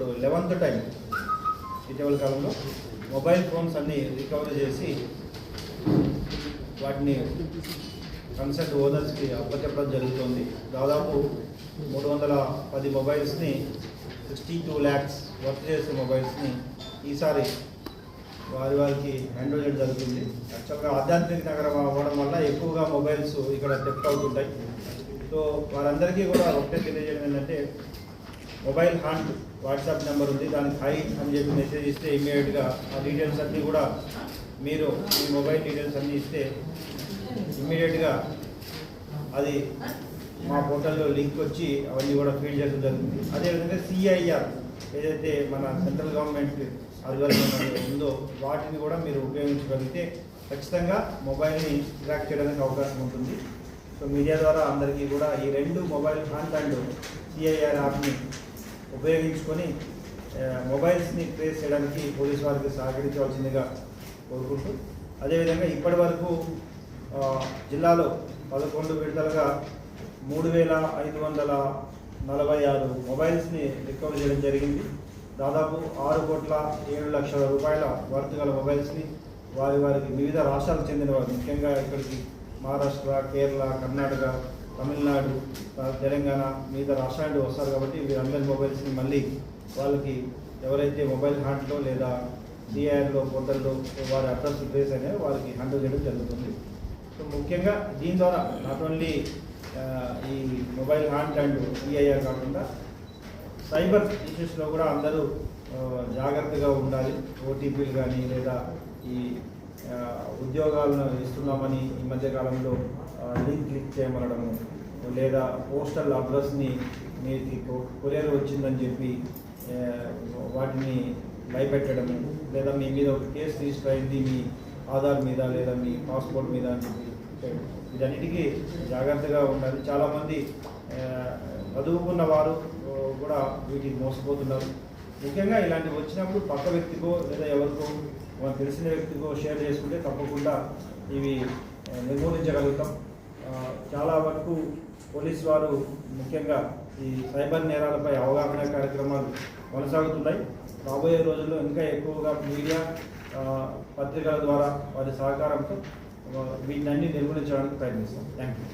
ఇప్పుడు eleventh time ఇటీవల కాలంలో మొబైల్ ఫోన్స్ అన్నీ రికవరీ చేసి వాటిని కన్సల్ట్ ఓనర్స్కి అప్పచెప్పడం జరుగుతుంది. దాదాపు మూడు వందల పది మొబైల్స్ని సిక్స్టీ టూ ల్యాక్స్ వర్క్ చేసే మొబైల్స్ని ఈసారి వారి వారికి హ్యాండ్ చేయడం జరుగుతుంది. యాక్చువల్గా ఆధ్యాత్మిక నగరం అవ్వడం వల్ల ఎక్కువగా మొబైల్స్ ఇక్కడ డెప్ట్ అవుతుంటాయి. సో వారందరికీ కూడా ఒకటే తెలియజేయడం ఏంటంటే మొబైల్ హ్యాండ్ వాట్సాప్ నెంబర్ ఉంది దానికి హై అని చెప్పి మెసేజ్ ఇస్తే ఇమీడియట్గా ఆ డీటెయిల్స్ అన్నీ కూడా మీరు మీ మొబైల్ డీటెయిల్స్ అన్నీ ఇస్తే ఇమీడియట్గా అది మా పోర్టల్లో లింక్ వచ్చి అవన్నీ కూడా ఫీల్ చేయడం జరుగుతుంది. అదేవిధంగా సిఐఆర్ ఏదైతే మన సెంట్రల్ గవర్నమెంట్ ఆధ్వర్యంలో ఉందో వాటిని కూడా మీరు ఉపయోగించగలిగితే ఖచ్చితంగా మొబైల్ని ట్రాక్ చేయడానికి అవకాశం ఉంటుంది. సో మీడియా ద్వారా అందరికీ కూడా ఈ రెండు మొబైల్ హ్యాండ్ అండ్ సిఐఆర్ యాప్ని ఉపయోగించుకొని మొబైల్స్ని ట్రేస్ చేయడానికి పోలీస్ వారికి సహకరించవలసిందిగా కోరుకుంటూ అదేవిధంగా ఇప్పటి వరకు జిల్లాలో పదకొండు విడతలుగా మూడు వేల ఐదు వందల నలభై ఆరు మొబైల్స్ని రికవర్ చేయడం జరిగింది. దాదాపు ఆరు కోట్ల ఏడు లక్షల రూపాయల వర్త్ గల మొబైల్స్ని వారి వారికి వివిధ రాష్ట్రాలకు చెందిన వారు ముఖ్యంగా ఇక్కడికి మహారాష్ట్ర కేరళ కర్ణాటక తమిళనాడు తెలంగాణ మిగతా రాష్ట్రాలు వస్తారు కాబట్టి వీరందరి మొబైల్స్ని మళ్ళీ వాళ్ళకి ఎవరైతే మొబైల్ హ్యాండ్లో లేదా సిఐఆర్లో పోర్టల్లో వారి అడ్రస్ ట్రేస్ అనేది వారికి హ్యాండిల్ చేయడం జరుగుతుంది. సో ముఖ్యంగా దీని ద్వారా నాట్ ఓన్లీ ఈ మొబైల్ హ్యాండ్ అండ్ సిఐఆర్ కాకుండా సైబర్ ఇష్యూస్లో కూడా అందరూ జాగ్రత్తగా ఉండాలి. ఓటీపీలు కానీ లేదా ఈ ఉద్యోగాలను ఇస్తున్నామని ఈ మధ్యకాలంలో లింక్ క్లిక్ చేయమనడము లేదా పోస్టల్ అడ్రస్ని మీకు కొరియర్ వచ్చిందని చెప్పి వాటిని భయపెట్టడము లేదా మీ మీద ఒక కేసు రిజిస్టర్ అయింది మీ ఆధార్ మీద లేదా మీ పాస్పోర్ట్ మీద అని చెప్పి ఇదన్నిటికీ జాగ్రత్తగా ఉండాలి. చాలామంది చదువుకున్న వారు కూడా వీటికి మోసపోతున్నారు. ముఖ్యంగా ఇలాంటివి వచ్చినప్పుడు పక్క వ్యక్తికో లేదా ఎవరికో మనకు తెలిసిన వ్యక్తికో షేర్ చేసుకుంటే తప్పకుండా ఇవి నిర్మూలించగలుగుతాం. చాలా వరకు పోలీస్ వారు ముఖ్యంగా ఈ సైబర్ నేరాలపై అవగాహన కార్యక్రమాలు కొనసాగుతున్నాయి. రాబోయే రోజుల్లో ఇంకా ఎక్కువగా మీడియా పత్రికల ద్వారా వారి సహకారంతో వీటిని అన్ని నిర్మూలించడానికి ప్రయత్నిస్తాం. Thank you